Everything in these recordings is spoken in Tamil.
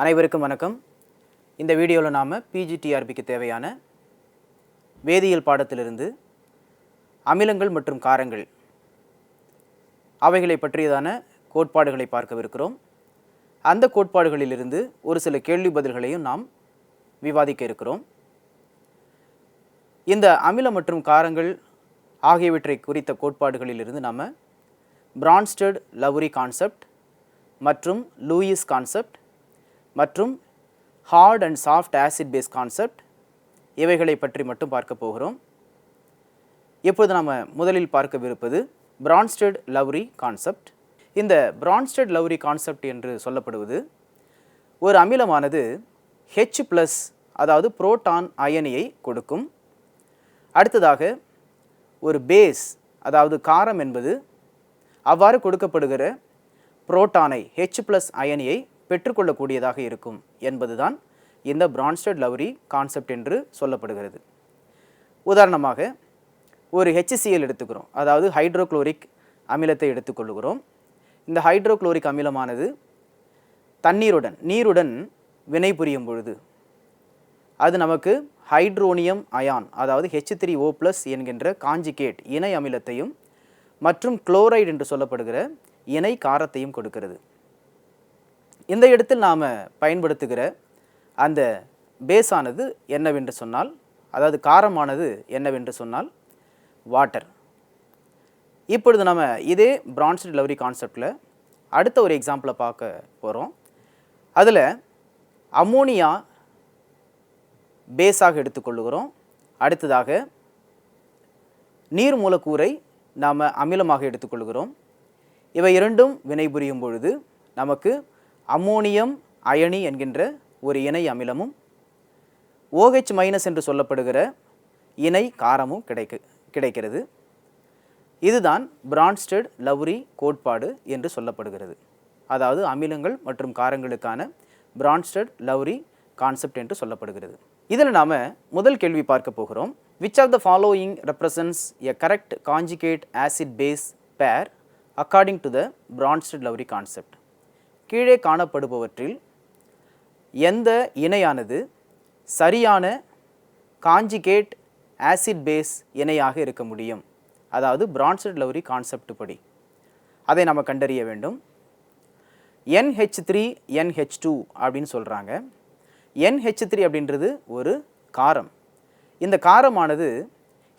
அனைவருக்கும் வணக்கம். இந்த வீடியோவில் நாம் பிஜிடிஆர்பிக்கு தேவையான வேதியியல் பாடத்திலிருந்து அமிலங்கள் மற்றும் காரங்கள் அவைகளை பற்றியதான கோட்பாடுகளை பார்க்கவிருக்கிறோம். அந்த கோட்பாடுகளிலிருந்து ஒரு சில கேள்வி பதில்களையும் நாம் விவாதிக்க இருக்கிறோம். இந்த அமிலம் மற்றும் காரங்கள் ஆகியவற்றை குறித்த கோட்பாடுகளிலிருந்து நாம் பிரான்ஸ்டட் லவ்ரி கான்செப்ட் மற்றும் லூயிஸ் கான்செப்ட் மற்றும் hard and soft acid base concept இவைகளை பற்றி மட்டும் பார்க்க போகிறோம். இப்போது நாம் முதலில் பார்க்கவிருப்பது பிரான்ஸ்டட் லவ்ரி கான்செப்ட் இந்த பிரான்ஸ்டட் லவ்ரி கான்செப்ட் என்று சொல்லப்படுவது ஒரு அமிலமானது ஹெச் ப்ளஸ் அதாவது புரோட்டான் அயனியை கொடுக்கும். அடுத்ததாக ஒரு பேஸ் அதாவது காரம் என்பது அவ்வாறு கொடுக்கப்படுகிற புரோட்டானை ஹெச் ப்ளஸ் அயனியை பெற்றுக்கொள்ளக்கூடியதாக இருக்கும் என்பதுதான் இந்த பிரான்ஸ்டட் லவ்ரி கான்செப்ட் என்று சொல்லப்படுகிறது. உதாரணமாக ஒரு ஹெச்சிசிஎல் எடுத்துக்கிறோம். அதாவது ஹைட்ரோக்ளோரிக் அமிலத்தை எடுத்துக்கொள்கிறோம். இந்த ஹைட்ரோக்ளோரிக் அமிலமானது தண்ணீருடன் நீருடன் வினைபுரியும் பொழுது அது நமக்கு ஹைட்ரோனியம் அயான் அதாவது ஹெச் த்ரீ ஓ ப்ளஸ் என்கின்ற காஞ்சிகேட் இணை அமிலத்தையும் மற்றும் குளோரைடு என்று சொல்லப்படுகிற இணை காரத்தையும் கொடுக்கிறது. இந்த இடத்தில் நாம் பயன்படுத்துகிற அந்த பேஸானது என்னவென்று சொன்னால் அதாவது காரமானது என்னவென்று சொன்னால் வாட்டர் இப்பொழுது நம்ம இதே பிரான்ஸ் டெலிவரி கான்செப்டில் அடுத்த ஒரு எக்ஸாம்பிளை பார்க்க போகிறோம் அதில் அம்மோனியா பேஸாக எடுத்துக்கொள்ளுகிறோம் அடுத்ததாக நீர் மூலக்கூறை நாம் அமிலமாக எடுத்துக்கொள்கிறோம் இவை இரண்டும் வினைபுரியும் பொழுது நமக்கு அம்மோனியம் அயனி என்கின்ற ஒரு இணை அமிலமும் ஓஹெச் மைனஸ் என்று சொல்லப்படுகிற இணை காரமும் கிடைக்கு கிடைக்கிறது. இதுதான் பிரான்ஸ்டட் லவ்ரி கோட்பாடு என்று சொல்லப்படுகிறது. அதாவது அமிலங்கள் மற்றும் காரங்களுக்கான பிரான்ஸ்டட் லவ்ரி கான்செப்ட் என்று சொல்லப்படுகிறது. இதில் நாம் முதல் கேள்வி பார்க்க போகிறோம். Which of the following represents a correct conjugate acid base pair according to the Bronsted Lowry concept கீழே காணப்படுபவற்றில் எந்த இணையானது சரியான காஞ்சிகேட் ஆசிட் பேஸ் இணையாக இருக்க முடியும்? அதாவது பிரான்சட் லவ்ரி கான்செப்ட் படி. அதை நம்ம கண்டறிய வேண்டும். என்ஹெச் த்ரீ என்ஹெச் டூ அப்படின்னு சொல்கிறாங்க என்ஹெச் த்ரீ அப்படின்றது ஒரு காரம். இந்த காரமானது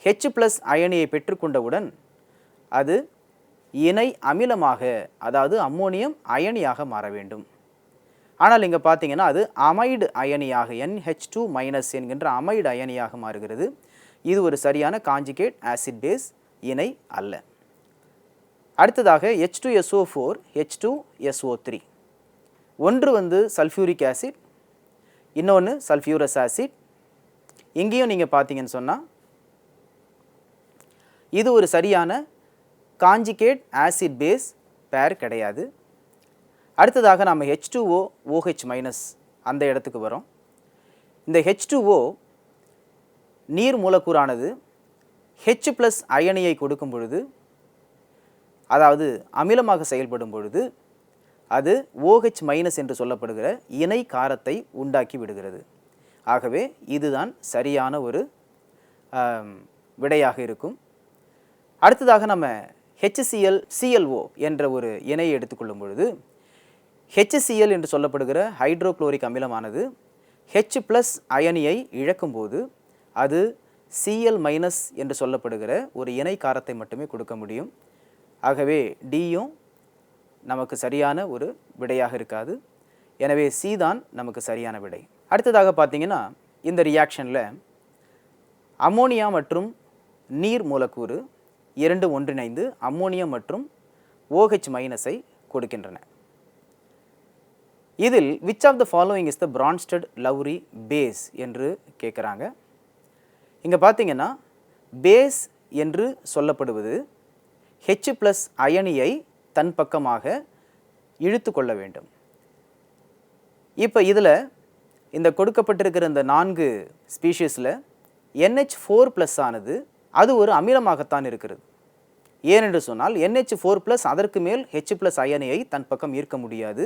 ஹெச் ப்ளஸ் அயனியை பெற்றுக்கொண்டவுடன் அது இணை அமிலமாக அதாவது அம்மோனியம் அயனியாக மாற வேண்டும். ஆனால் இங்கே பார்த்தீங்கன்னா அது அமைடு அயனியாக என்ஹெச் டூ மைனஸ் என்கின்ற அமைடு அயனியாக மாறுகிறது. இது ஒரு சரியான காஞ்சிகேட் ஆசிட் பேஸ் இணை அல்ல. அடுத்ததாக H two S O four H two S O three ஒன்று வந்து சல்ஃபியூரிக் ஆசிட் இன்னொன்று சல்ஃபியூரஸ் ஆசிட் இங்கேயும் நீங்கள் பார்த்தீங்கன்னு சொன்னால் இது ஒரு சரியான காஞ்சிகேட் ஆசிட் பேஸ் பேர் கிடையாது. அடுத்ததாக நம்ம ஹெச் டூஓ ஓஹெச் மைனஸ் அந்த இடத்துக்கு வரோம். இந்த ஹெச் நீர் மூலக்கூறானது ஹெச் ப்ளஸ் அயனியை கொடுக்கும் பொழுது அதாவது அமிலமாக செயல்படும் பொழுது அது OH மைனஸ் என்று சொல்லப்படுகிற இணை காரத்தை உண்டாக்கி விடுகிறது. ஆகவே இதுதான் சரியான ஒரு விடையாக இருக்கும். அடுத்ததாக நம்ம ஹெச்சிஎல் சிஎல்ஓ என்ற ஒரு இணையை எடுத்துக்கொள்ளும் பொழுது ஹெச்சிஎல் என்று சொல்லப்படுகிற ஹைட்ரோக்ளோரிக் அமிலமானது ஹெச் ப்ளஸ் அயனியை இழக்கும்போது அது சிஎல் மைனஸ் என்று சொல்லப்படுகிற ஒரு இணை காரத்தை மட்டுமே கொடுக்க முடியும். ஆகவே டியும் நமக்கு சரியான ஒரு விடையாக இருக்காது. எனவே சி தான் நமக்கு சரியான விடை. அடுத்ததாக பார்த்தீங்கன்னா இந்த ரியாக்ஷனில் அமோனியா மற்றும் நீர் மூலக்கூறு இரண்டு ஒன்றிணைந்து அம்மோனியம் மற்றும் ஓஹெச் மைனஸை கொடுக்கின்றன. இதில் which of the following is the Bronsted Lowry base என்று கேட்குறாங்க. இங்கே பார்த்தீங்கன்னா பேஸ் என்று சொல்லப்படுவது ஹெச் ப்ளஸ் அயனியை தன் பக்கமாக இழுத்து கொள்ள வேண்டும். இப்போ இதில் இந்த கொடுக்கப்பட்டிருக்கிற இந்த நான்கு ஸ்பீஷீஸில் என்ஹெச் ஃபோர் ப்ளஸ் ஆனது அது ஒரு அமிலமாகத்தான் இருக்கிறது. ஏனென்று சொன்னால் என்ஹெச் ஃபோர் ப்ளஸ் அதற்கு மேல் ஹெச் ப்ளஸ் அயனியை தன் பக்கம் ஈர்க்க முடியாது.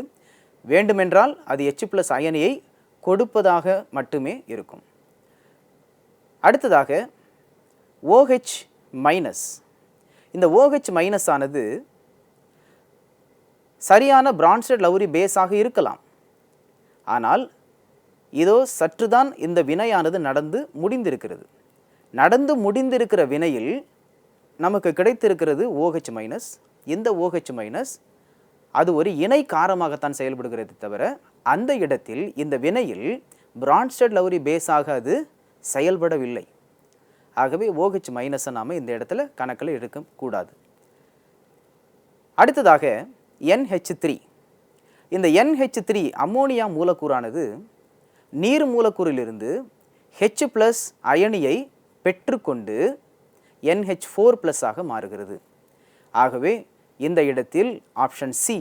வேண்டுமென்றால் அது ஹெச் ப்ளஸ் அயனியை கொடுப்பதாக மட்டுமே இருக்கும். அடுத்ததாக ஓஹெச் மைனஸ் இந்த ஓஹெச் மைனஸ் ஆனது சரியான பிரான்ஸ்டட் லவுரி பேஸாக இருக்கலாம். ஆனால் இதோ சற்றுதான் இந்த வினையானது நடந்து முடிந்திருக்கிறது. நடந்து முடிந்திருக்கிற வினையில் நமக்கு கிடைத்திருக்கிறது ஓஹெச் மைனஸ் இந்த ஓஹெச் மைனஸ் அது ஒரு இணை காரமாகத்தான் செயல்படுகிறது தவிர அந்த இடத்தில் இந்த வினையில் பிரான்ஸ்டட் லவுரி பேஸாக அது செயல்படவில்லை. ஆகவே ஓஹெச் மைனஸை நாம் இந்த இடத்துல கணக்கில் எடுக்கக்கூடாது அடுத்ததாக என்ஹெச் த்ரீ இந்த என்ஹெச் த்ரீ அம்மோனியா மூலக்கூறானது நீர் மூலக்கூறிலிருந்து ஹெச் ப்ளஸ் அயனியை பெற்றுக்கொண்டு என்ஹெச் ஃபோர் ப்ளஸ் ஆக மாறுகிறது. ஆகவே இந்த இடத்தில் ஆப்ஷன் சி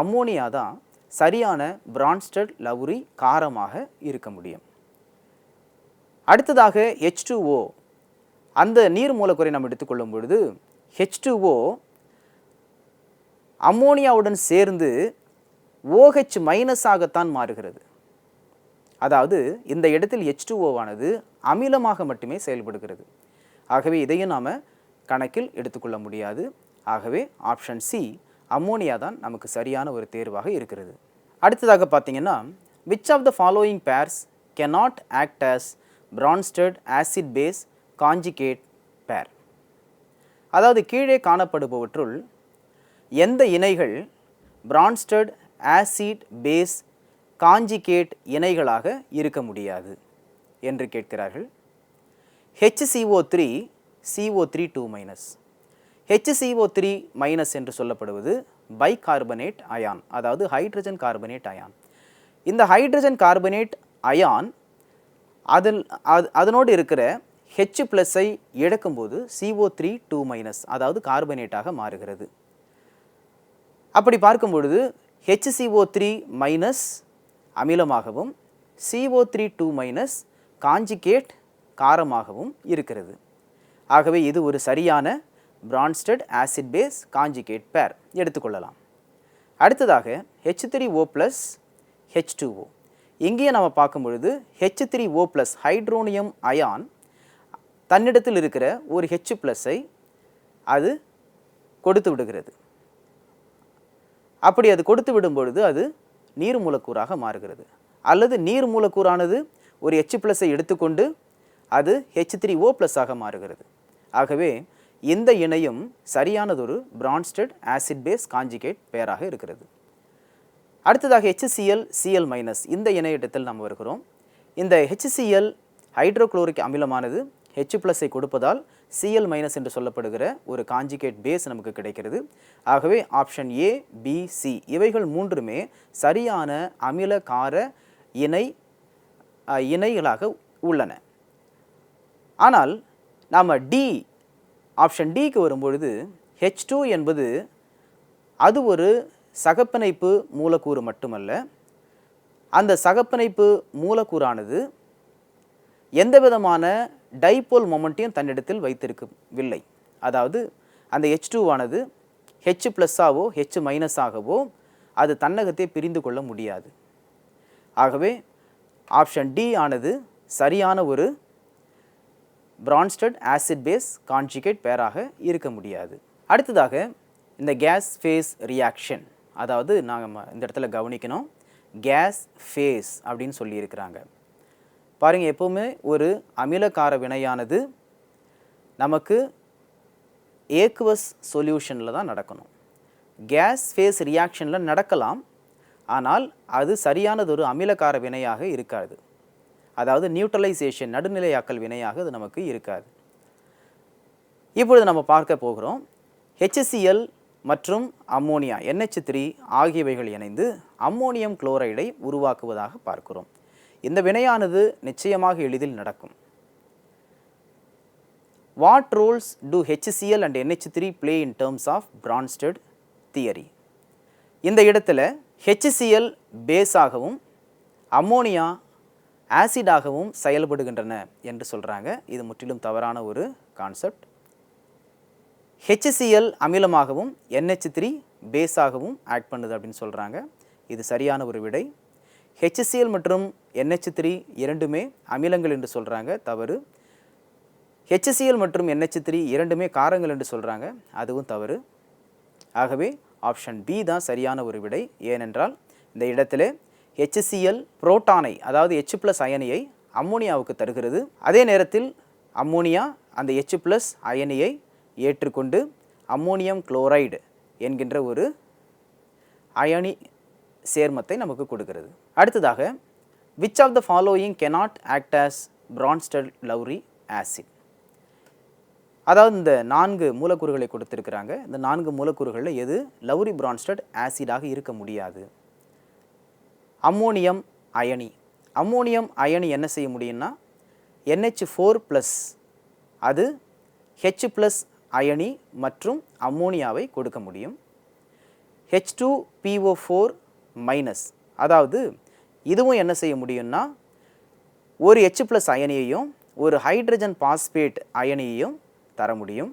அம்மோனியா தான் சரியான பிரான்ஸ்டட் லவுரி காரமாக இருக்க முடியும். அடுத்ததாக H2O அந்த நீர் மூலக்கூறை நாம் எடுத்துக்கொள்ளும் பொழுது H2O அம்மோனியாவுடன் சேர்ந்து ஓஹெச் மைனஸாகத்தான் மாறுகிறது. அதாவது இந்த இடத்தில் H2O ஆனது அமிலமாக மட்டுமே செயல்படுகிறது. ஆகவே இதையும் நாம் கணக்கில் எடுத்துக்கொள்ள முடியாது. ஆகவே ஆப்ஷன் சி அம்மோனியா தான் நமக்கு சரியான ஒரு தேர்வாக இருக்கிறது. அடுத்ததாக பார்த்தீங்கன்னா which of the following pairs cannot act as Bronsted acid base conjugate pair அதாவது கீழே காணப்படுபவற்றுள் எந்த இணைகள் பிரான்ஸ்டட் ஆசிட் பேஸ் காஞ்சிகேட் இணைகளாக இருக்க முடியாது என்று கேட்கிறார்கள். HCO three CO three two minus HCO three minus என்று சொல்லப்படுவது பை கார்பனேட் அயான் அதாவது ஹைட்ரஜன் கார்பனேட் அயான் இந்த ஹைட்ரஜன் கார்பனேட் அயான் அதில் அது அதனோடு இருக்கிற ஹெச் ப்ளஸ்ஸை இழக்கும்போது சிஓ த்ரீ டூ மைனஸ் அதாவது கார்பனேட்டாக மாறுகிறது. அப்படி பார்க்கும் பொழுது HCO three minus அமிலமாகவும் CO three two minus conjugate காரமாகவும் இருக்கிறது. ஆகவே இது ஒரு சரியான Brønsted acid base conjugate pair எடுத்துக்கொள்ளலாம் அடுத்ததாக H three O plus H two O இங்கேயே நம்ம பார்க்கும் பொழுது H three O plus hydronium ion தன்னிடத்தில் இருக்கிற ஒரு ஹெச் ப்ளஸ்ஸை அது கொடுத்து விடுகிறது. அப்படி அது கொடுத்து விடும் பொழுது அது நீர் மூலக்கூறாக மாறுகிறது. அல்லது நீர் மூலக்கூறானது ஒரு ஹெச் ப்ளஸ்ஸை எடுத்துக்கொண்டு அது ஹெச் த்ரீ ஓ ஆக மாறுகிறது. ஆகவே இந்த இணையும் சரியானதொரு பிரான்ஸ்டட் ஆசிட் பேஸ் காஞ்சிகேட் பெயராக இருக்கிறது. அடுத்ததாக HCl Cl மைனஸ் இந்த இணையிடத்தில் நாம் வருகிறோம். இந்த HCl ஹைட்ரோக்ளோரிக் அமிலமானது H ப்ளஸை கொடுப்பதால் Cl மைனஸ் என்று சொல்லப்படுகிற ஒரு காஞ்சிகேட் பேஸ் நமக்கு கிடைக்கிறது. ஆகவே ஆப்ஷன் ஏ பி சி இவைகள் மூன்றுமே சரியான அமில கார இணை இணைகளாக உள்ளன. ஆனால் நாம் டி ஆப்ஷன் டிக்கு வரும்பொழுது ஹெச் டூ என்பது அது ஒரு சகப்பிணைப்பு மூலக்கூறு மட்டுமல்ல. அந்த சகப்பிணைப்பு மூலக்கூறானது எந்த விதமான டைபோல் மொமெண்ட்டையும் தன்னிடத்தில் வைத்திருக்கவில்லை. அதாவது அந்த ஹெச் டூவானது ஹெச் ப்ளஸ்ஸாவோ ஹெச் மைனஸாகவோ அது தன்னகத்தை பிரிந்து கொள்ள முடியாது. ஆகவே ஆப்ஷன் டி ஆனது சரியான ஒரு பிரான்ஸ்டட் ஆசிட் பேஸ் கான்ஜுகேட் பேராக இருக்க முடியாது. அடுத்ததாக இந்த கேஸ் ஃபேஸ் ரியாக்ஷன் அதாவது நாங்கள் இந்த இடத்துல கவனிக்கணும். கேஸ் ஃபேஸ் அப்படின்னு சொல்லியிருக்கிறாங்க. பாருங்கள் எப்போவுமே ஒரு அமிலக்கார வினையானது நமக்கு ஏக்குவஸ் சொல்யூஷனில் தான் நடக்கணும். கேஸ் ஃபேஸ் ரியாக்ஷனில் நடக்கலாம் ஆனால் அது சரியானதொரு அமிலக்கார வினையாக இருக்காது. அதாவது நியூட்ரலைசேஷன் நடுநிலையாக்கல் வினையாக அது நமக்கு இருக்காது. இப்பொழுது நம்ம பார்க்க போகிறோம் ஹெச்சிஎல் மற்றும் அம்மோனியா என்ஹெச் த்ரீ ஆகியவைகள் இணைந்து அம்மோனியம் குளோரைடை உருவாக்குவதாக பார்க்கிறோம். இந்த வினையானது நிச்சயமாக எளிதில் நடக்கும். What roles do HCl and NH three play in terms of Bronsted theory இந்த இடத்துல ஹெச்சிஎல் பேஸாகவும் அம்மோனியா ஆசிடாகவும் செயல்படுகின்றன என்று சொல்கிறாங்க இது முற்றிலும் தவறான ஒரு கான்செப்ட் HCl அமிலமாகவும் என்ஹெச் த்ரீ பேஸாகவும் ஆக்ட் பண்ணுது அப்படின்னு சொல்கிறாங்க இது சரியான ஒரு விடை. ஹெச்சிசிஎல் மற்றும் என்ஹெச் த்ரீ இரண்டுமே அமிலங்கள் என்று சொல்கிறாங்க தவறு. ஹெச்சிசிஎல் மற்றும் என்ஹெச் த்ரீ இரண்டுமே காரங்கள் என்று சொல்கிறாங்க அதுவும் தவறு. ஆகவே ஆப்ஷன் பி தான் சரியான ஒரு விடை. ஏனென்றால் இந்த இடத்துல ஹெச்சிஎல் புரோட்டானை அதாவது ஹெச் ப்ளஸ் அயனியை அம்மோனியாவுக்கு தருகிறது. அதே நேரத்தில் அம்மோனியா அந்த ஹெச் ப்ளஸ் அயனியை ஏற்றுக்கொண்டு அம்மோனியம் குளோரைடு என்கின்ற ஒரு அயனி சேர்மத்தை நமக்கு கொடுக்கிறது. அடுத்ததாக which of the following cannot act as Bronsted Lowry acid அதாவது இந்த நான்கு மூலக்கூறுகளை கொடுத்துருக்குறாங்க. இந்த நான்கு மூலக்கூறுகளில் எது? லவ்ரி பிரான்ஸ்டட் ஆசிடாக இருக்க முடியாது. அம்மோனியம் அயனி. அம்மோனியம் அயனி என்ன செய்ய முடியும்னா என்ஹெச் ஃபோர் ப்ளஸ் அது ஹெச் ப்ளஸ் அயனி மற்றும் அம்மோனியாவை கொடுக்க முடியும். H two PO four minus அதாவது இதுவும் என்ன செய்ய முடியும்னா ஒரு ஹெச் ப்ளஸ் அயனியையும் ஒரு ஹைட்ரஜன் பாஸ்பேட் அயனியையும் தர முடியும்.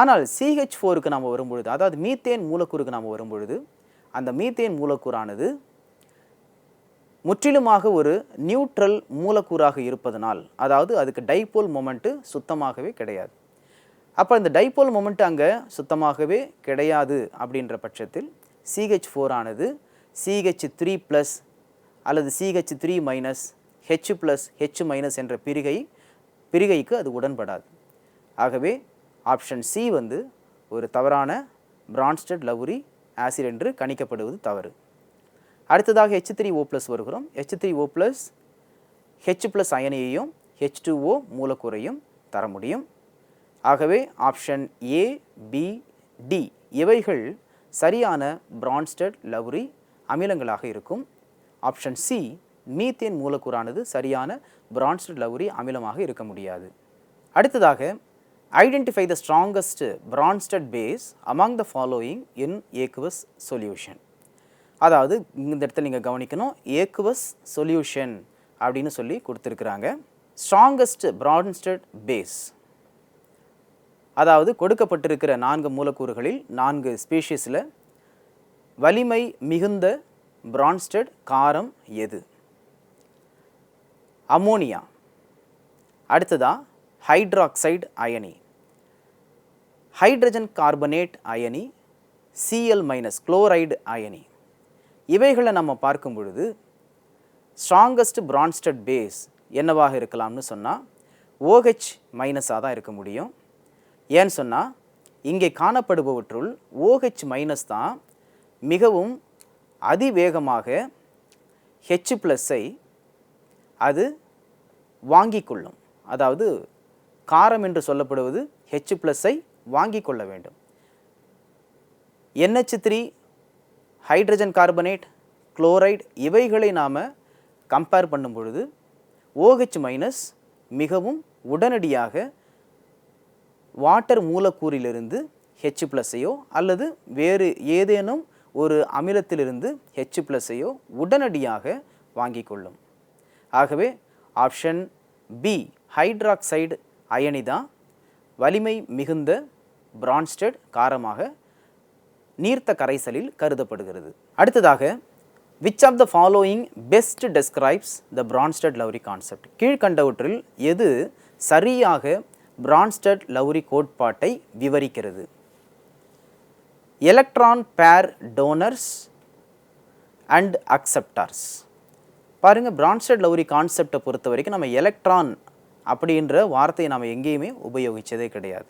ஆனால் சிஹெச் ஃபோருக்கு நாம் வரும்பொழுது அதாவது மீத்தேன் மூலக்கூறுக்கு நாம் வரும்பொழுது அந்த மீத்தேன் மூலக்கூறானது முற்றிலுமாக ஒரு நியூட்ரல் மூலக்கூறாக இருப்பதனால் அதாவது அதுக்கு டைபோல் மொமெண்ட்டு சுத்தமாகவே கிடையாது. அப்போ இந்த டைபோல் மொமெண்ட் அங்கே சுத்தமாகவே கிடையாது அப்படின்ற பட்சத்தில் சிஹெச் ஃபோர் ஆனது சிஹெச் த்ரீ ப்ளஸ் அல்லது CH three minus H plus H minus என்ற பிரிகை பிரிகைக்கு அது உடன்படாது. ஆகவே ஆப்ஷன் சி வந்து ஒரு தவறான பிரான்ஸ்டட் லவுரி ஆசிட் என்று கணிக்கப்படுவது தவறு. அடுத்ததாக ஹெச் த்ரீ ஓ ப்ளஸ் வருகிறோம். H three O plus H plus அயனியையும் ஹெச் டூ ஓ மூலக்கூறையும் தர முடியும். ஆகவே ஆப்ஷன் ஏ பி டி இவைகள் சரியான பிரான்ஸ்டட் லவ்ரி அமிலங்களாக இருக்கும். ஆப்ஷன் சி மீத்தேன் மூலக்கூறானது சரியான பிரான்ஸ்டட் லவ்ரி அமிலமாக இருக்க முடியாது. அடுத்ததாக identify the strongest Bronsted base among the following in aqueous solution அதாவது இந்த இடத்துல நீங்கள் கவனிக்கணும் ஏக்குவஸ் சொல்யூஷன் அப்படின்னு சொல்லி கொடுத்துருக்குறாங்க. ஸ்ட்ராங்கஸ்ட் பிரான்ஸ்டட் பேஸ் அதாவது கொடுக்கப்பட்டிருக்கிற நான்கு மூலக்கூறுகளில் நான்கு ஸ்பீஷீஸில் வலிமை மிகுந்த பிரான்ஸ்டட் காரம் எது? அமோனியா அடுத்ததா ஹைட்ராக்சைடு அயனி. ஹைட்ரஜன் கார்பனேட் அயனி சிஎல் மைனஸ் குளோரைடு அயனி. இவைகளை நம்ம பார்க்கும் பொழுது ஸ்ட்ராங்கஸ்ட் பிரான்ஸ்டட் பேஸ் என்னவாக இருக்கலாம்னு சொன்னால் ஓஹெச் மைனஸாக தான் இருக்க முடியும். ஏன்னு சொன்னால் இங்கே காணப்படுபவற்றுள் ஓஹெச் மைனஸ் தான் மிகவும் அதிவேகமாக ஹெச் ப்ளஸ்ஸை அது வாங்கி கொள்ளும். அதாவது காரம் என்று சொல்லப்படுவது ஹெச் ப்ளஸ்ஸை வாங்கி கொள்ள வேண்டும். NH three hydrogen carbonate chloride இவைகளை நாம் கம்பேர் பண்ணும் பொழுது ஓஹெச் மைனஸ் மிகவும் உடனடியாக வாட்டர் மூலக்கூறிலிருந்து ஹெச் ப்ளஸ்ஸையோ அல்லது வேறு ஏதேனும் ஒரு அமிலத்திலிருந்து ஹெச் ப்ளஸ்ஸையோ உடனடியாக வாங்கிக் கொள்ளும். ஆகவே ஆப்ஷன் பி ஹைட்ராக்சைடு அயனி தான் வலிமை மிகுந்த பிரான்ஸ்டட் காரமாக நீர்த்த கரைசலில் கருதப்படுகிறது. அடுத்ததாக which of the following best describes the Bronsted Lowry concept கீழ்கண்டவற்றில் எது சரியாக பிரான்ஸ்டட் லவ்ரி கோட்பாட்டை விவரிக்கிறது? எலக்ட்ரான் பேர் டோனர்ஸ் அண்ட் அக்செப்டார்ஸ் பாருங்கள் பிரான்ஸ்டட் லவ்ரி கான்செப்டை பொறுத்த வரைக்கும் நம்ம எலக்ட்ரான் அப்படின்ற வார்த்தையை நாம் எங்கேயுமே உபயோகித்ததே கிடையாது.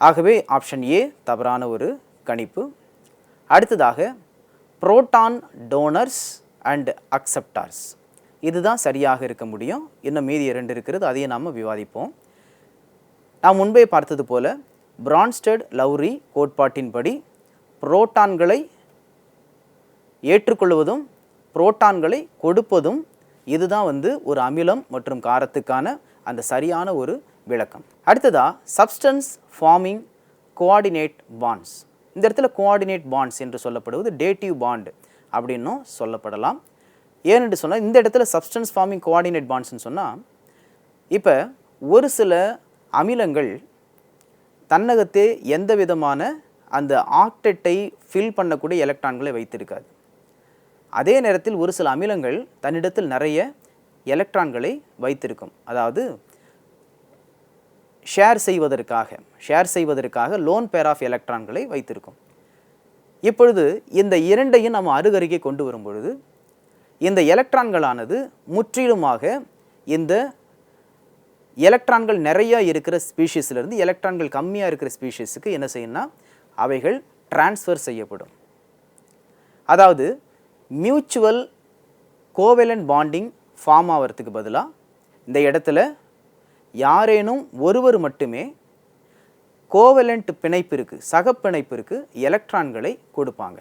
ஆகவே ஆப்ஷன் ஏ தவறான ஒரு கணிப்பு. அடுத்ததாக புரோட்டான் டோனர்ஸ் அண்ட் அக்செப்டார்ஸ் இதுதான் சரியாக இருக்க முடியும். இன்னும் மீதி இரண்டு இருக்கிறது அதையும் நாம் விவாதிப்போம். நாம் முன்பே பார்த்தது போல பிரான்ஸ்டட் லவ்ரி கோட்பாட்டின்படி புரோட்டான்களை ஏற்றுக்கொள்வதும் புரோட்டான்களை கொடுப்பதும் இதுதான் வந்து ஒரு அமிலம் மற்றும் காரத்துக்கான அந்த சரியான ஒரு விளக்கம். அடுத்ததா சப்ஸ்டன்ஸ் ஃபார்மிங் கோஆர்டினேட் பாண்ட்ஸ் இந்த இடத்துல கோஆர்டினேட் பாண்ட்ஸ் என்று சொல்லப்படுவது டேட்டிவ் பாண்ட் அப்படின்னும் சொல்லப்படலாம். ஏனென்று சொன்னால் இந்த இடத்துல சப்ஸ்டன்ஸ் ஃபார்மிங் கோஆர்டினேட் பாண்ட்ஸ்னு சொன்னால் இப்போ ஒரு சில அமிலங்கள் தன்னகத்தே எந்த விதமான அந்த ஆக்டெட்டை ஃபில் பண்ணக்கூடிய எலக்ட்ரான்களை வைத்திருக்காது. அதே நேரத்தில் ஒரு சில அமிலங்கள் தன்னிடத்தில் நிறைய எலக்ட்ரான்களை வைத்திருக்கும். அதாவது ஷேர் செய்வதற்காக ஷேர் செய்வதற்காக லோன் பேர் ஆஃப் எலக்ட்ரான்களை வைத்திருக்கும். இப்பொழுது இந்த இரண்டையும் நம்ம அருகருகே கொண்டு வரும் பொழுது இந்த எலக்ட்ரான்களானது முற்றிலுமாக இந்த எலக்ட்ரான்கள் நிறையா இருக்கிற ஸ்பீஷீஸ்லேருந்து எலக்ட்ரான்கள் கம்மியாக இருக்கிற ஸ்பீஷீஸுக்கு என்ன செய்யணும்னா அவைகள் டிரான்ஸ்ஃபர் செய்யப்படும். அதாவது மியூச்சுவல் கோவலன் பாண்டிங் ஃபார்ம் ஆகிறதுக்கு பதிலாக இந்த இடத்துல யாரேனும் ஒருவர் மட்டுமே கோவலண்ட் பிணைப்பிற்கு இருக்குது எலக்ட்ரான்களை கொடுப்பாங்க.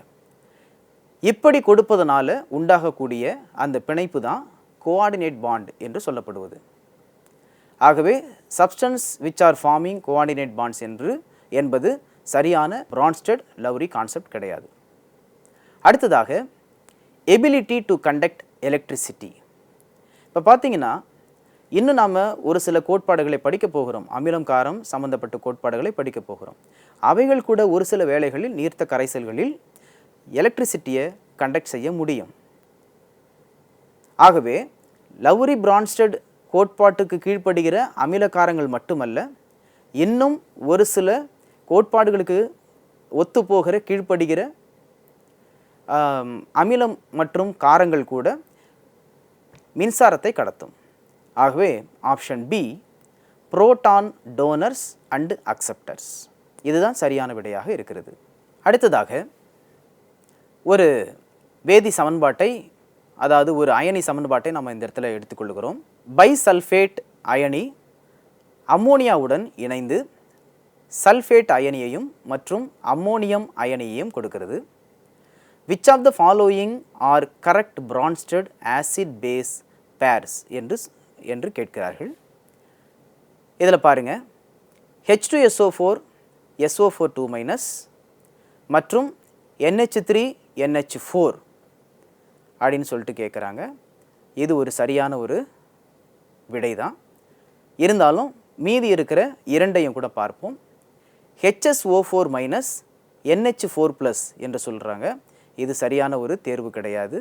இப்படி கொடுப்பதனால உண்டாகக்கூடிய அந்த பிணைப்பு தான் கோஆர்டினேட் பாண்ட் என்று சொல்லப்படுவது. ஆகவே substance which are forming coordinate bonds என்று என்பது சரியான பிரான்ஸ்டட் லவ்ரி கான்செப்ட் கிடையாது. அடுத்ததாக எபிலிட்டி டு கண்டக்ட் எலக்ட்ரிசிட்டி இப்போ பார்த்தீங்கன்னா இன்னும் நாம் ஒரு சில கோட்பாடுகளை படிக்க போகிறோம். அமிலம் காரம் சம்பந்தப்பட்ட கோட்பாடுகளை படிக்க போகிறோம். அவைகள் கூட ஒரு சில வேளைகளில் நீர்த்த கரைசல்களில் எலக்ட்ரிசிட்டியை கண்டக்ட் செய்ய முடியும். ஆகவே லவ்ரி பிரான்ஸ்டட் கோட்பாட்டுக்கு கீழ்ப்படுகிற அமிலக்காரங்கள் மட்டுமல்ல இன்னும் ஒரு சில கோட்பாடுகளுக்கு ஒத்துப்போகிற கீழ்ப்படுகிற அமிலம் மற்றும் காரங்கள் கூட மின்சாரத்தை கடத்தும். ஆகவே option B proton donors and acceptors இதுதான் சரியான விடையாக இருக்கிறது. அடுத்ததாக ஒரு வேதி சமன்பாட்டை அதாவது ஒரு அயனி சமன்பாட்டை நம்ம இந்த இடத்துல எடுத்துக்கொள்கிறோம். பைசல்ஃபேட் அயனி அம்மோனியாவுடன் இணைந்து சல்ஃபேட் அயனியையும் மற்றும் அம்மோனியம் அயனியையும் கொடுக்கிறது. Which of the following are correct Bronsted acid base pairs என்று என்று கேட்கிறார்கள். இதில் பாருங்கள் H two SO four SO four two minus மற்றும் என்ஹெச் த்ரீ என்ஹெச் ஃபோர் அப்படின்னு சொல்லிட்டு கேட்குறாங்க. இது ஒரு சரியான ஒரு விடை தான் இருந்தாலும் மீதி இருக்கிற இரண்டையும் கூட பார்ப்போம். HSO four minus NH four plus என்று சொல்கிறாங்க இது சரியான ஒரு தேர்வு கிடையாது.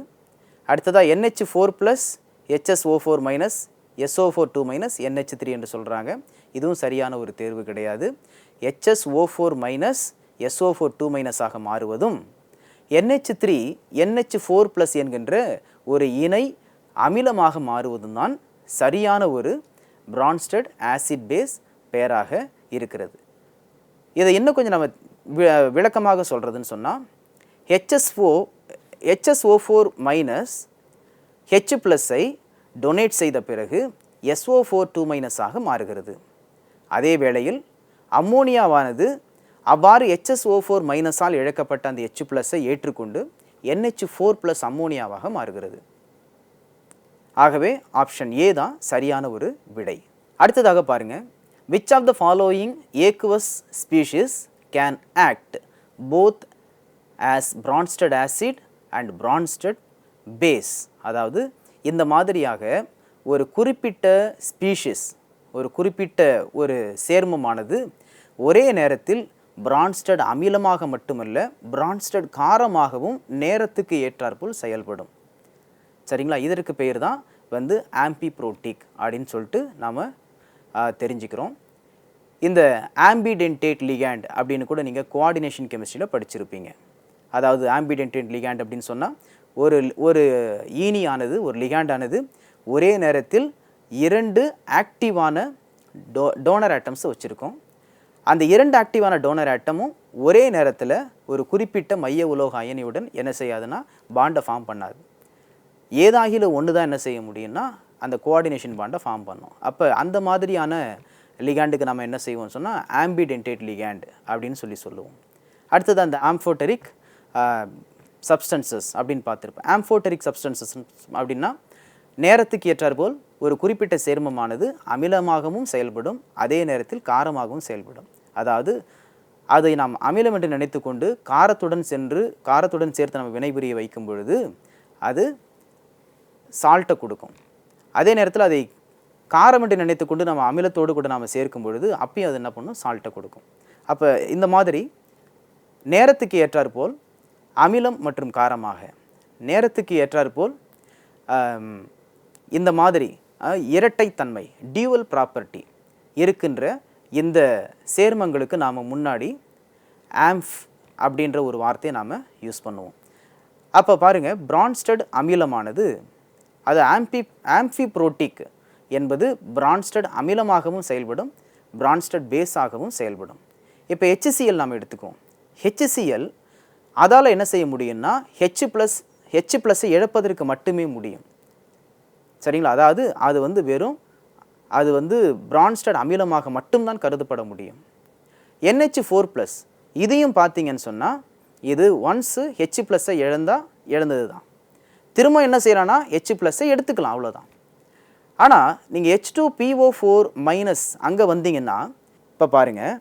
அடுத்ததாக NH four plus HSO four minus SO four two minus NH three என்று சொல்கிறாங்க இதுவும் சரியான ஒரு தேர்வு கிடையாது. HS O four minus SO four two மைனஸாக மாறுவதும் NH three NH four plus என்கின்ற ஒரு இணை அமிலமாக மாறுவதும் தான் சரியான ஒரு பிரான்ஸ்டட் ஆசிட் பேஸ் பெயராக இருக்கிறது. இதை இன்னும் கொஞ்சம் நம்ம வி- விளக்கமாக சொல்கிறதுன்னு சொன்னால் HSO HSO four minus H ப்ளஸ்ஸை donate செய்த பிறகு எஸ்ஓ ஃபோர் டூ மைனஸாக மாறுகிறது. அதே வேளையில் அம்மோனியாவானது அவ்வாறு ஹெச்எஸ்ஓ ஃபோர் மைனஸால் இழக்கப்பட்ட அந்த ஹெச் ப்ளஸ்ஸை ஏற்றுக்கொண்டு என்ஹெச் ஃபோர் ப்ளஸ் அம்மோனியாவாக மாறுகிறது. ஆகவே ஆப்ஷன் ஏ தான் சரியான ஒரு விடை. அடுத்ததாக பாருங்க. Which of the following aqueous species can act both as Bronsted acid and Bronsted base அதாவது இந்த மாதிரியாக ஒரு குறிப்பிட்ட ஸ்பீஷிஸ் ஒரு குறிப்பிட்ட ஒரு சேர்மமானது ஒரே நேரத்தில் பிரான்ஸ்டட் அமிலமாக மட்டுமல்ல பிரான்ஸ்டட் காரமாகவும் நேரத்துக்கு ஏற்றாற்போல் செயல்படும். சரிங்களா? இதற்கு பெயர் தான் வந்து ஆம்பி புரோட்டிக் அப்படின்னு சொல்லிட்டு நாம் தெரிஞ்சுக்கிறோம். இந்த ஆம்பிடென்டேட் லிகாண்ட் அப்படின்னு கூட நீங்கள் கோஆர்டினேஷன் கெமிஸ்ட்ரியில் படிச்சிருப்பீங்க. அதாவது ஆம்பிடென்டேட் லிகாண்ட் அப்படின்னு சொன்னால் ஒரு ஒரு ஈனியானது ஒரு லிகாண்டானது ஒரே நேரத்தில் இரண்டு ஆக்டிவான டோ டோனர் ஆட்டம்ஸை வச்சுருக்கோம். அந்த இரண்டு ஆக்டிவான டோனர் ஆட்டமும் ஒரே நேரத்தில் ஒரு குறிப்பிட்ட மைய உலோக அயனியுடன் என்ன செய்யாதுன்னா பாண்டை ஃபார்ம் பண்ணாது. ஏதாகில ஒன்று தான் என்ன செய்ய முடியும்னா அந்த கோஆர்டினேஷன் பாண்டை ஃபார்ம் பண்ணும். அப்போ அந்த மாதிரியான லிகாண்டுக்கு நம்ம என்ன செய்வோம் சொன்னால் ஆம்பிடென்டேட் லிகாண்ட் அப்படின்னு சொல்லி சொல்லுவோம். அடுத்தது அந்த ஆம்ஃபோட்டரிக் சப்ஸ்டன்சஸ் அப்படின்னு பார்த்துருப்போம் ஆம்ஃபோட்டரிக் சப்ஸ்டன்சஸ் அப்படின்னா நேரத்துக்கு ஏற்றாற்போல் ஒரு குறிப்பிட்ட சேர்மமானது அமிலமாகவும் செயல்படும் அதே நேரத்தில் காரமாகவும் செயல்படும். அதாவது அதை நாம் அமிலம் என்று நினைத்துக்கொண்டு காரத்துடன் சென்று காரத்துடன் சேர்த்து நம்ம வினைபுரிய வைக்கும் பொழுது அது சால்ட்டை கொடுக்கும். அதே நேரத்தில் அதை காரம் என்று நினைத்துக்கொண்டு நம்ம அமிலத்தோடு கூட நாம் சேர்க்கும் பொழுது அப்பயும் அது என்ன பண்ணும்? சால்ட்டை கொடுக்கும். அப்போ இந்த மாதிரி நேரத்துக்கு ஏற்றாற்போல் அமிலம் மற்றும் காரமாக. நேரத்துக்கு ஏற்றாற்போல் இந்த மாதிரி இரட்டைத்தன்மை டியூவல் ப்ராப்பர்ட்டி இருக்கின்ற இந்த சேர்மங்களுக்கு நாம் முன்னாடி ஆம்ஃப் அப்படின்ற ஒரு வார்த்தையை நாம் யூஸ் பண்ணுவோம். அப்போ பாருங்கள் பிரான்ஸ்டட் அமிலமானது அது ஆம்பி ஆம்ஃபிப்ரோட்டிக் என்பது பிரான்ஸ்டட் அமிலமாகவும் செயல்படும் பிரான்ஸ்டட் பேஸாகவும் செயல்படும். இப்போ HCl நாம் எடுத்துக்குவோம். HCl அதால் என்ன செய்ய முடியும்னா ஹெச் ப்ளஸ் ஹெச் ப்ளஸ்ஸை இழப்பதற்கு மட்டுமே முடியும். சரிங்களா? அதாவது அது வந்து வெறும் அது வந்து பிரான்ஸ்டட் அமிலமாக மட்டும்தான் கருதப்பட முடியும். என்ஹெச் ஃபோர் ப்ளஸ் இதையும் பார்த்தீங்கன்னு சொன்னால் இது ஒன்ஸு ஹெச் ப்ளஸ்ஸை இழந்தால் இழந்தது தான் திரும்ப என்ன செய்கிறான்னா ஹெச் ப்ளஸ்ஸை எடுத்துக்கலாம் அவ்வளோதான் ஆனால் நீங்கள் H two PO four minus அங்கே வந்தீங்கன்னா இப்போ பாருங்கள்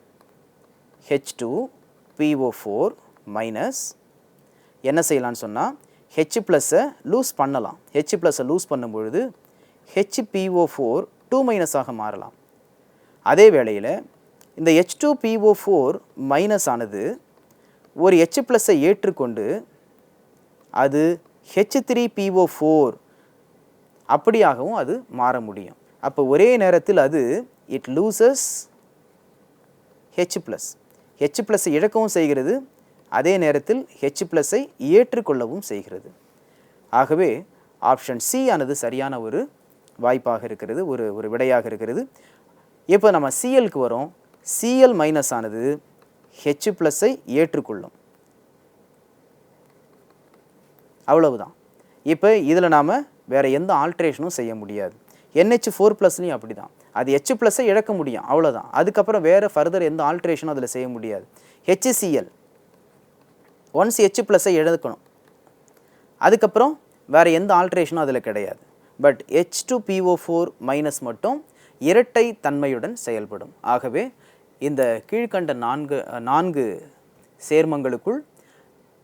H two PO four minus என்ன செய்யலாம்னு சொன்னால் ஹெச் ப்ளஸ்ஸை லூஸ் பண்ணலாம். ஹெச் ப்ளஸ்ஸை லூஸ் பண்ணும்பொழுது ஹெச்பிஓ ஃபோர் டூ மைனஸாக மாறலாம். அதே வேளையில் இந்த H two PO four minus ஆனது ஒரு ஹெச் ப்ளஸ்ஸை ஏற்றுக்கொண்டு அது ஹெச் த்ரீ பிஓ ஃபோர் அப்படியாகவும் அது மாற முடியும். அப்போ ஒரே நேரத்தில் அது it loses H plus H plus இழக்கவும் செய்கிறது அதே நேரத்தில் ஹெச் ப்ளஸ்ஸை ஏற்றுக்கொள்ளவும் செய்கிறது. ஆகவே ஆப்ஷன் சி ஆனது சரியான ஒரு வாய்ப்பாக இருக்கிறது ஒரு ஒரு விடையாக இருக்கிறது. இப்போ நம்ம சிஎல்க்கு வரோம். சிஎல் மைனஸ் ஆனது ஹெச் ப்ளஸ்ஸை ஏற்றுக்கொள்ளும். அவ்வளவுதான். இப்போ இதில் நாம் வேறு எந்த ஆல்ட்ரேஷனும் செய்ய முடியாது. என்ஹெச் ஃபோர் ப்ளஸ்லையும் அப்படி தான் அது ஹெச் ப்ளஸ்ஸை இழக்க முடியும். அவ்வளோதான் அதுக்கப்புறம் வேறு ஃபர்தர் எந்த ஆல்ட்ரேஷனும் அதில் செய்ய முடியாது. ஹெச்சிசிஎல் ஒன்ஸ் ஹெச் ப்ளஸ்ஸை எழுதுக்கணும் அதுக்கப்புறம் வேறு எந்த ஆல்ட்ரேஷனும் அதில் கிடையாது. But H two PO four minus மட்டும் இரட்டை தன்மையுடன் செயல்படும். ஆகவே இந்த கீழ்க்கண்ட நான்கு நான்கு சேர்மங்களுக்குள்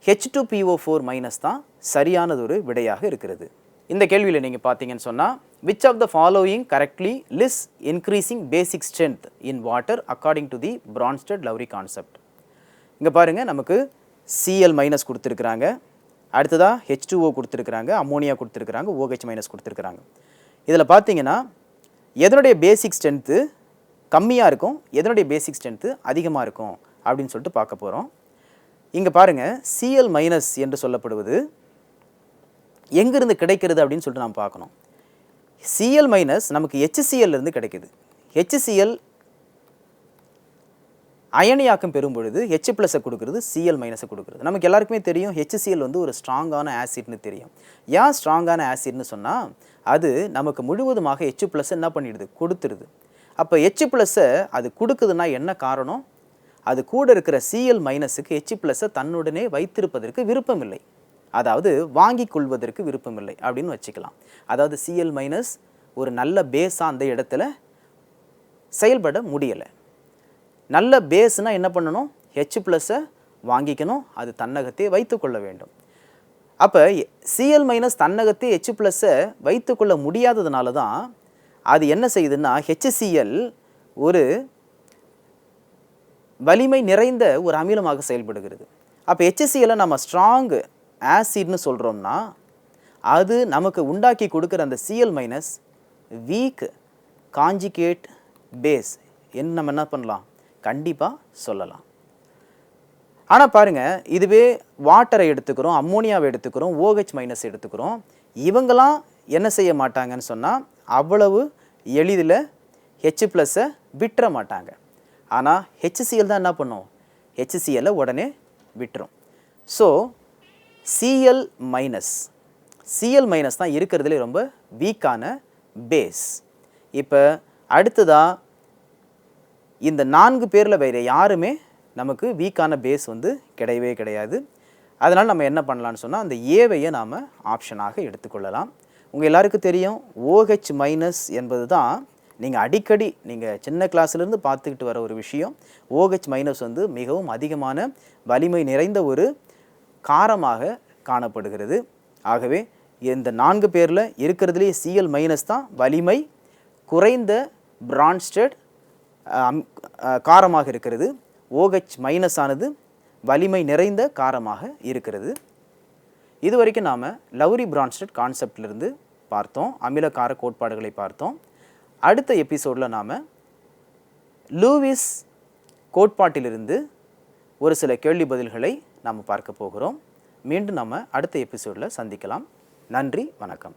H two PO four minus தான் சரியானதொரு விடையாக இருக்கிறது. இந்த கேள்வியில் நீங்கள் பார்த்தீங்கன்னு சொன்னால் which of the following correctly lists increasing basic strength in water according to the Bronsted Lowry concept இங்கே பாருங்கள் நமக்கு சிஎல் மைனஸ் கொடுத்துருக்குறாங்க. அடுத்ததாக ஹெச் டூஓ கொடுத்துருக்குறாங்க. அம்மோனியா கொடுத்துருக்குறாங்க. ஓஹெச் மைனஸ் கொடுத்துருக்குறாங்க. இதில் பார்த்தீங்கன்னா எதனுடைய பேசிக் ஸ்ட்ரென்த்து கம்மியாக இருக்கும்? எதனுடைய பேசிக் ஸ்ட்ரென்த்து அதிகமாக இருக்கும்? அப்படின்னு சொல்லிட்டு பார்க்க போகிறோம் இங்கே பாருங்கள் சிஎல் மைனஸ் என்று சொல்லப்படுவது எங்கேருந்து கிடைக்கிறது அப்படின்னு சொல்லிட்டு நாம் பார்க்கணும். சிஎல் மைனஸ் நமக்கு HCl கிடைக்கிது. கிடைக்குது HCl அயனியாக்கம் பெறும் பொழுது ஹெச் ப்ளஸை கொடுக்குறது சிஎல் மைனஸை கொடுக்குறது. நமக்கு எல்லாருக்குமே தெரியும் ஹெச்சிஎல் வந்து ஒரு ஸ்ட்ராங்கான ஆசிட்னு தெரியும். ஏன் ஸ்ட்ராங்கான ஆசிட்னு சொன்னால் அது நமக்கு முழுவதுமாக ஹெச் ப்ளஸ் என்ன பண்ணிடுது? கொடுத்துருது. அப்போ ஹெச் ப்ளஸ்ஸை அது கொடுக்குதுன்னா என்ன காரணம்? அது கூட இருக்கிற சிஎல் மைனஸுக்கு ஹெச் ப்ளஸ்ஸை தன்னுடனே வைத்திருப்பதற்கு விருப்பமில்லை. அதாவது வாங்கி கொள்வதற்கு விருப்பமில்லை அப்படின்னு வச்சுக்கலாம். அதாவது சிஎல் மைனஸ் ஒரு நல்ல பேஸாக அந்த இடத்துல செயல்பட முடியலை. நல்ல பேஸ்னால் என்ன பண்ணணும்? ஹெச் ப்ளஸ்ஸை வாங்கிக்கணும். அது தன்னகத்தே வைத்துக்கொள்ள வேண்டும். அப்போ சிஎல் மைனஸ் தன்னகத்தே ஹெச் ப்ளஸ்ஸை வைத்துக்கொள்ள முடியாததுனால தான் அது என்ன செய்யுதுன்னா HCl ஒரு வலிமை நிறைந்த ஒரு அமிலமாக செயல்படுகிறது. அப்போ HCl நம்ம ஸ்ட்ராங் ஆசிட்னு சொல்கிறோம்னா அது நமக்கு உண்டாக்கி கொடுக்குற அந்த Cl minus weak conjugate base என்ன நம்ம என்ன பண்ணலாம்? கண்டிப்பாக சொல்லலாம். ஆனால் பாருங்கள் இதுவே வாட்டரை எடுத்துக்கிறோம் அம்மோனியாவை எடுத்துக்கிறோம் ஓஹெச் மைனஸ் எடுத்துக்கிறோம். இவங்களாம் என்ன செய்ய மாட்டாங்கன்னு சொன்னால் அவ்வளவு எளிதில் ஹெச் ப்ளஸ்ஸை விட்டுற மாட்டாங்க. ஆனால் ஹெச்சிஎல் தான் என்ன பண்ணும்? HCl உடனே விட்டுரும். So Cl minus Cl minus தான் இருக்கிறதுலே ரொம்ப வீக்கான பேஸ் இப்போ அடுத்ததாக இந்த நான்கு பேரில் வேறு யாருமே நமக்கு வீக்கான பேஸ் வந்து கிடையவே கிடையாது. அதனால் நம்ம என்ன பண்ணலான்னு சொன்னால் அந்த ஏவையை நாம் ஆப்ஷனாக எடுத்துக்கொள்ளலாம் உங்கள் எல்லாருக்கும் தெரியும் ஓஹெச் மைனஸ் என்பது தான் நீங்கள் அடிக்கடி நீங்கள் சின்ன கிளாஸ்லேருந்து பார்த்துக்கிட்டு வர ஒரு விஷயம். ஓஹெச் மைனஸ் வந்து மிகவும் அதிகமான வலிமை நிறைந்த ஒரு காரமாக காணப்படுகிறது. ஆகவே இந்த நான்கு பேரில் இருக்கிறதுலே சிஎல் மைனஸ் தான் வலிமை குறைந்த பிரான்ஸ்டட் காரமாக இருக்கிறது. ஓஹெச் மைனஸ் ஆனது வலிமை நிறைந்த காரமாக இருக்கிறது. இது வரைக்கும் நாம் லவ்ரி பிரான்ஸ்டட் கான்செப்டிலிருந்து பார்த்தோம். அமில கார கோட்பாடுகளை பார்த்தோம். அடுத்த எபிசோடில் நாம் லூவிஸ் கோட்பாட்டிலிருந்து ஒரு சில கேள்வி பதில்களை நாம் பார்க்க போகிறோம். மீண்டும் நம்ம அடுத்த எபிசோடில் சந்திக்கலாம். நன்றி வணக்கம்.